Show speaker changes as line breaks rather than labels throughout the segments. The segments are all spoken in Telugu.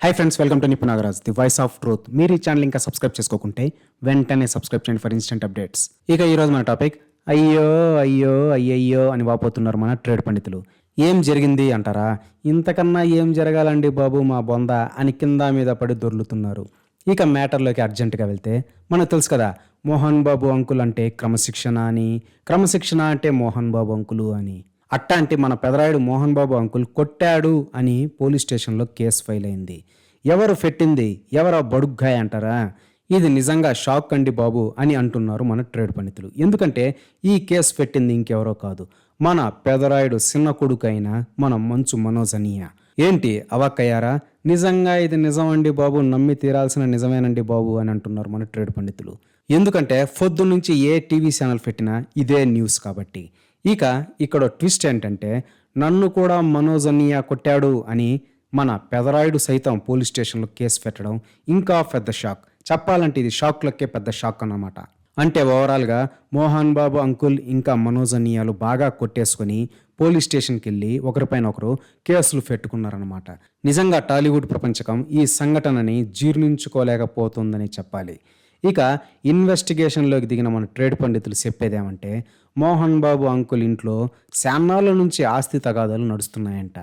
Hi friends welcome to Nippu the voice of truth మీరు ఈ ఛానల్ ఇంకా సబ్స్క్రైబ్ చేసుకోకుంటే వెంటనే సబ్స్క్రైబ్ చేయండి ఫర్ ఇన్స్టెంట్ అప్డేట్స్ ఇక ఈరోజు మన టాపిక్ అయ్యో అయ్యో అయ్యయ్యో అని వాపోతున్నారు మన ట్రేడ్ పండితులు. ఏం జరిగింది అంటారా? ఇంతకన్నా ఏం జరగాలండి బాబు మా బొంద అని కింద మీద పడి దొర్లుతున్నారు. ఇక మ్యాటర్లోకి అర్జెంటుగా వెళ్తే మనకు తెలుసు కదా మోహన్ బాబు అంకుల్ అంటే క్రమశిక్షణ అని క్రమశిక్షణ అంటే మోహన్ బాబు అంకులు అని. అట్టాంటి మన పెదరాయుడు మోహన్ బాబు అంకుల్ కొట్టాడు అని పోలీస్ స్టేషన్లో కేసు ఫైల్ అయింది. ఎవరు పెట్టింది ఎవరో బడుగ్గాయ అంటారా? ఇది నిజంగా షాక్ అండి బాబు అని అంటున్నారు మన ట్రేడ్ పండితులు. ఎందుకంటే ఈ కేసు పెట్టింది ఇంకెవరో కాదు. మన పెదరాయుడు చిన్న కొడుకు అయిన మన మంచు మనోజనీయ ఏంటి అవక్కయ్యారా? నిజంగా ఇది నిజం అండి బాబు? నమ్మి తీరాల్సిన నిజమేనండి బాబు అని అంటున్నారు మన ట్రేడ్ పండితులు. ఎందుకంటే పొద్దు నుంచి ఏ టీవీ ఛానల్ పెట్టినా ఇదే న్యూస్ కాబట్టి. ఇక ఇక్కడ ట్విస్ట్ ఏంటంటే నన్ను కూడా మనోజ్ అన్నయ్య కొట్టాడు అని మన పెదరాయుడు సైతం పోలీస్ స్టేషన్లో కేసు పెట్టడం ఇంకా పెద్ద షాక్. చెప్పాలంటే ఇది షాక్లకే పెద్ద షాక్ అన్నమాట. అంటే ఓవరాల్గా మోహన్ బాబు అంకుల్ ఇంకా మనోజ్ అన్నయ్యలు బాగా కొట్టేసుకొని పోలీస్ స్టేషన్కి వెళ్ళి ఒకరిపైన ఒకరు కేసులు పెట్టుకున్నారనమాట నిజంగా టాలీవుడ్ ప్రపంచకం ఈ సంఘటనని జీర్ణించుకోలేకపోతుందని చెప్పాలి. ఇక ఇన్వెస్టిగేషన్లోకి దిగిన మన ట్రేడ్ పండితులు చెప్పేదేమంటే మోహన్ బాబు అంకుల్ ఇంట్లో శాన్నాళ్ళ నుంచి ఆస్తి తగాదాలు నడుస్తున్నాయంట.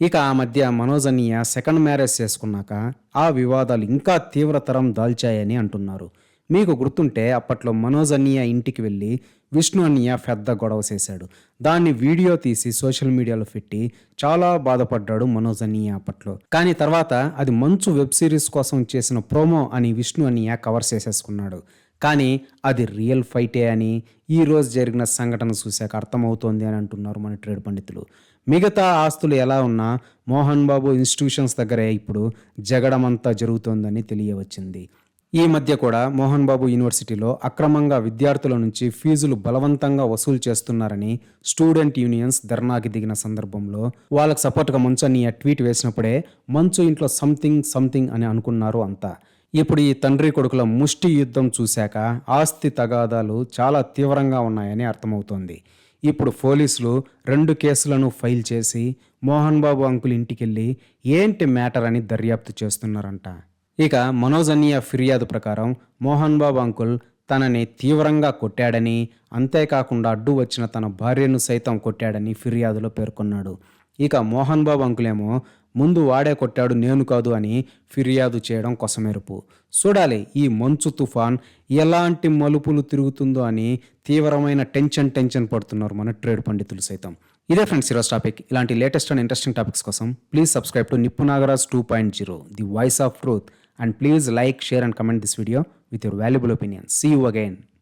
ఇక ఆ మధ్య మనోజ్ అన్నయ్య సెకండ్ మ్యారేజ్ చేసుకున్నాక ఆ వివాదాలు ఇంకా తీవ్రతరం దాల్చాయని అంటున్నారు. మీకు గుర్తుంటే అప్పట్లో మనోజ్ అన్నయ్య ఇంటికి వెళ్ళి విష్ణు అన్నయ్య పెద్ద గొడవ చేశాడు. దాన్ని వీడియో తీసి సోషల్ మీడియాలో పెట్టి చాలా బాధపడ్డాడు మనోజ్ అన్నయ్య అప్పట్లో. కానీ తర్వాత అది మంచు వెబ్ సిరీస్ కోసం చేసిన ప్రోమో అని విష్ణు అన్నయ్య కవర్ చేసేసుకున్నాడు. కానీ అది రియల్ ఫైటే అని ఈ రోజు జరిగిన సంఘటన చూశాక అర్థమవుతోంది అని అంటున్నారు మన ట్రేడ్ పండితులు. మిగతా ఆస్తులు ఎలా ఉన్నా మోహన్ బాబు ఇన్స్టిట్యూషన్స్ దగ్గరే ఇప్పుడు జగడమంతా జరుగుతోందని తెలియవచ్చింది. ఈ మధ్య కూడా మోహన్ బాబు యూనివర్సిటీలో అక్రమంగా విద్యార్థుల నుంచి ఫీజులు బలవంతంగా వసూలు చేస్తున్నారని స్టూడెంట్ యూనియన్స్ ధర్నాకి దిగిన సందర్భంలో వాళ్ళకు సపోర్ట్గా మంచు అని ట్వీట్ వేసినప్పుడే మంచు ఇంట్లో సంథింగ్ సంథింగ్ అని అనుకున్నారు అంతా. ఇప్పుడు ఈ తండ్రి కొడుకుల ముష్టి యుద్ధం చూశాక ఆస్తి తగాదాలు చాలా తీవ్రంగా ఉన్నాయని అర్థమవుతోంది. ఇప్పుడు పోలీసులు రెండు కేసులను ఫైల్ చేసి మోహన్ బాబు అంకుల్ ఇంటికెళ్ళి ఏంటి మ్యాటర్ అని దర్యాప్తు చేస్తున్నారంట. ఇక మనోజనీయ ఫిర్యాదు ప్రకారం మోహన్ బాబు అంకుల్ తనని తీవ్రంగా కొట్టాడని అంతేకాకుండా అడ్డు వచ్చిన తన భార్యను సైతం కొట్టాడని ఫిర్యాదులో పేర్కొన్నాడు. ఇక మోహన్ బాబు అంకులేమో ముందు వాడే కొట్టాడు నేను కాదు అని ఫిర్యాదు చేయడం కొసమెరుపు. చూడాలి ఈ మంచు తుఫాన్ ఎలాంటి మలుపులు తిరుగుతుందో అని తీవ్రమైన టెన్షన్ టెన్షన్ పడుతున్నారు మన ట్రేడ్ పండితులు సైతం. ఇదే ఫ్రెండ్స్ ఈరోజు టాపిక్. ఇలాంటి లేటెస్ట్ అండ్ ఇంట్రెస్టింగ్ టాపిక్స్ కోసం please subscribe to Nippu Nagaraj two point zero the voice of truth. and please like, share and comment this video with your valuable opinions. See you again.